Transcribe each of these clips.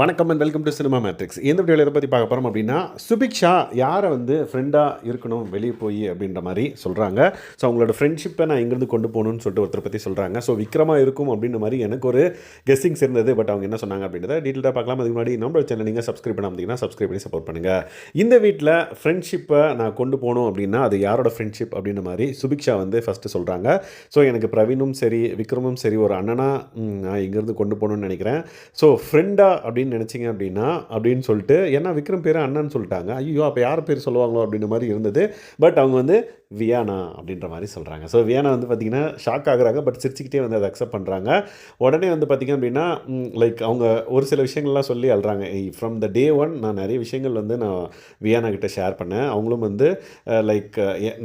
வணக்கம் and welcome to Cinema Matrix இந்த வீடியோவில் எதை பற்றி பார்க்க போகிறோம் அப்படின்னா சுபிக்ஷா யாரை வந்து ஃப்ரெண்டாக இருக்கணும் வெளியே போய் அப்படின்ற மாதிரி சொல்கிறாங்க ஸோ அவங்களோட ஃப்ரெண்ட்ஷிப்பை நான் இங்கேருந்து கொண்டு போகணும்னு சொல்லிட்டு ஒருத்தரை பற்றி சொல்கிறாங்க ஸோ விக்ரமாக இருக்கும் அப்படின்ற மாதிரி எனக்கு ஒரு கெஸ்ஸிங்ஸ் இருந்தது. பட் அவங்க என்ன சொன்னாங்க அப்படின்றத டீட்டெயிலாக பார்க்கலாம். அதுக்கு முன்னாடி நம்மளோட சேனல் நீங்கள் சப்ஸ்கிரைப் பண்ணாமல் சப்ஸ்கிரைப் பண்ணி சப்போர்ட் பண்ணுங்கள் இந்த வீட்டில் ஃப்ரெண்ட்ஷிப்பை நான் கொண்டு போகணும் அப்படின்னா அது யாரோட ஃப்ரெண்ட்ஷிப் அப்படின்ற மாதிரி சுபிக்ஷா வந்து ஃபஸ்ட்டு சொல்கிறாங்க ஸோ எனக்கு பிரவீனும் சரி விக்ரமும் சரி ஒரு அண்ணனாக நான் இங்கேருந்து கொண்டு போகணும்னு நினைக்கிறேன். ஸோ ஃப்ரெண்டாக அப்படின்னு நினச்சிங்க அப்படின்னா அப்படின்னு சொல்லிட்டு ஏன்னா விக்ரம் பேர் அண்ணன் சொல்லிட்டாங்க. ஐயோ அப்போ யார் பேர் சொல்லுவாங்களோ அப்படின்ற மாதிரி இருந்தது. பட் அவங்க வந்து வியானா அப்படின்ற மாதிரி சொல்கிறாங்க ஸோ வியானா வந்து பார்த்திங்கன்னா ஷாக் ஆகுறாங்க பட் சிரிச்சுக்கிட்டே வந்து அதை அக்செப்ட் பண்ணுறாங்க உடனே வந்து பார்த்திங்க அப்படின்னா லைக் அவங்க ஒரு சில விஷயங்கள்லாம் சொல்லி அழுறாங்க. ஃப்ரம் த டே ஒன் நான் நிறைய விஷயங்கள் வந்து நான் வியானா கிட்ட ஷேர் பண்ணேன். அவங்களும் வந்து லைக்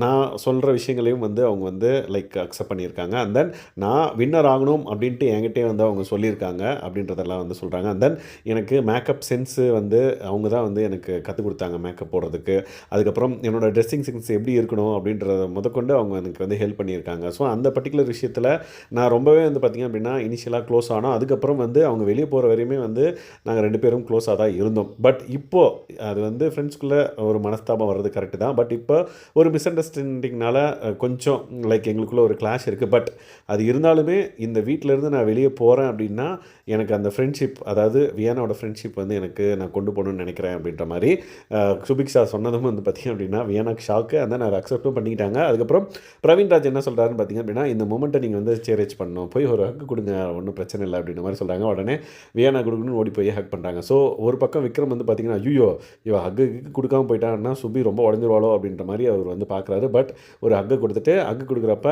நான் சொல்கிற விஷயங்களையும் வந்து அவங்க வந்து லைக் அக்செப்ட் பண்ணியிருக்காங்க. அண்ட் தென் நான் வின்னர் ஆகணும் அப்படின்ட்டு என்கிட்டே வந்து அவங்க சொல்லியிருக்காங்க அப்படின்றதெல்லாம் வந்து சொல்கிறாங்க அண்ட் தென் எனக்கு மேக்கப் சென்ஸு வந்து அவங்க தான் வந்து எனக்கு கற்றுக் கொடுத்தாங்க மேக்கப் போடுறதுக்கு. அதுக்கப்புறம் என்னோடய ட்ரெஸ்ஸிங் சென்ஸ் எப்படி இருக்கணும் அப்படின்னு அப்படின்றத முதற்கொண்டு அவங்க எனக்கு வந்து ஹெல்ப் பண்ணியிருக்காங்க. ஸோ அந்த பர்டிகுலர் விஷயத்தில் நான் ரொம்பவே வந்து பார்த்திங்க அப்படின்னா இனிஷியலாக க்ளோஸ் ஆனோம். அதுக்கப்புறம் வந்து அவங்க வெளியே போகிற வரையுமே வந்து நாங்கள் ரெண்டு பேரும் க்ளோஸாக தான் இருந்தோம். பட் இப்போது அது வந்து ஃப்ரெண்ட்ஸ்குள்ளே ஒரு மனஸ்தாபம் வர்றது கரெக்டு தான். பட் இப்போ ஒரு மிஸ் அண்டர்ஸ்டாண்டிங்னால கொஞ்சம் லைக் எங்களுக்குள்ள ஒரு கிளாஷ் இருக்குது பட் அது இருந்தாலுமே இந்த வீட்டிலேருந்து நான் வெளியே போகிறேன் அப்படின்னா எனக்கு அந்த ஃப்ரெண்ட்ஷிப் அதாவது வியானாவோட ஃப்ரெண்ட்ஷிப் வந்து எனக்கு நான் கொண்டு போகணும்னு நினைக்கிறேன் அப்படின்ற மாதிரி சுபிக்ஷா சொன்னதும் வந்து பார்த்திங்க அப்படின்னா வியானாக்கு ஷாக்கு அந்த நான் அக்செப்டும் பண்ணிக்கிட்டாங்க. அதுக்கப்புறம் பிரவீன் ராஜ் என்ன சொல்கிறாருன்னு பார்த்தீங்க அப்படின்னா இந்த மூமெண்ட்டை நீங்கள் வந்து சேரேஜ் பண்ணணும். போய் ஒரு ஹக் கொடுங்க. ஒன்றும் பிரச்சனை இல்லை. அப்படின்ற மாதிரி சொல்கிறாங்க உடனே வியானா கொடுக்கணும்னு ஓடி போய் ஹக் பண்ணுறாங்க ஸோ ஒரு பக்கம் விக்ரம் வந்து பார்த்தீங்கன்னா ஐயோ இவ ஹக்கு கொடுக்காம போயிட்டான்னா சுபி ரொம்ப உடஞ்சிருவாளோ? அப்படின்ற மாதிரி அவர் வந்து பார்க்குறாரு பட் ஒரு ஹக்கு கொடுத்துட்டு ஹக்கு கொடுக்குறப்ப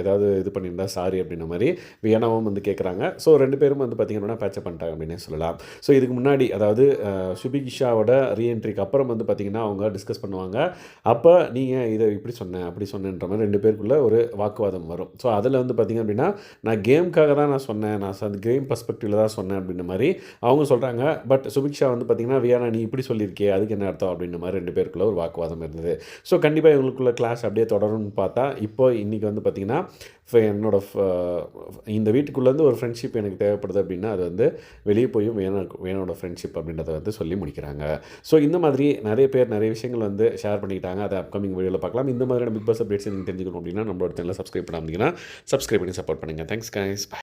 ஏதாவது இது பண்ணியிருந்தா சாரி அப்படின்ற மாதிரி வியனாவும் வந்து கேட்குறாங்க ஸோ ரெண்டு பேரும் வந்து பார்த்திங்கன்னா பேச்சப் பண்ணிட்டாங்க அப்படின்னே சொல்லலாம். ஸோ இதுக்கு முன்னாடி அதாவது அஹ், சுபிகிஷாவோட ரீஎன்ட்ரிக்கு அப்புறம் வந்து பார்த்திங்கன்னா அவங்க டிஸ்கஸ் பண்ணுவாங்க. அப்போ நீங்கள் இதை இப்படி சொன்னேன் அப்படி சொன்னேன்ற மாதிரி ரெண்டு பேருக்குள்ளே ஒரு வாக்குவாதம் வரும். ஸோ அதில் வந்து பார்த்திங்க அப்படின்னா நான் கேமுக்காக தான் நான் சொன்னேன் நான் அந்த கேம் பர்ஸ்பெக்டிவில் தான் சொன்னேன் அப்படின்ற மாதிரி அவங்க சொல்கிறாங்க பட் சுபிக்ஷா வந்து பார்த்திங்கன்னா வியானா நீ இப்படி சொல்லியிருக்கே அதுக்கு என்ன அர்த்தம்? அப்படின்ற மாதிரி ரெண்டு பேருக்குள்ளே ஒரு வாக்குவாதம் இருந்தது. ஸோ கண்டிப்பாக இவங்களுக்குள்ள கிளாஸ் அப்படியே தொடரும்னு பார்த்தா இப்போ இன்றைக்கி வந்து பார்த்திங்கன்னா ஃப- என்னோடய ஃப- இந்த வீட்டுக்குள்ளேருந்து ஒரு ஃப்ரெண்ட்ஷிப் எனக்கு தேவைப்படுது அப்படின்னா அது வந்து வெளியே போயும் வேணும் வேணோட ஃப்ரெண்ட்ஷிப் அப்படின்றத வந்து சொல்லி முடிக்கிறாங்க. ஸோ இந்த மாதிரி நிறைய பேர் நிறைய விஷயங்கள் வந்து ஷேர் பண்ணிக்கிட்டாங்க. அதை அப்கமிங் வீடியோவில் பார்க்கலாம். இந்த மாதிரியான பிக் பாஸ் அப்டேட்ஸ் நீங்கள் தெரிஞ்சுக்கணும் அப்படின்னா நம்மளோட சேனலை சப்ஸ்கிரைப் பண்ணாமீங்கன்னா சப்ஸ்கிரைப் பண்ணி சப்போர்ட் பண்ணுங்கள் தேங்க்ஸ் guys.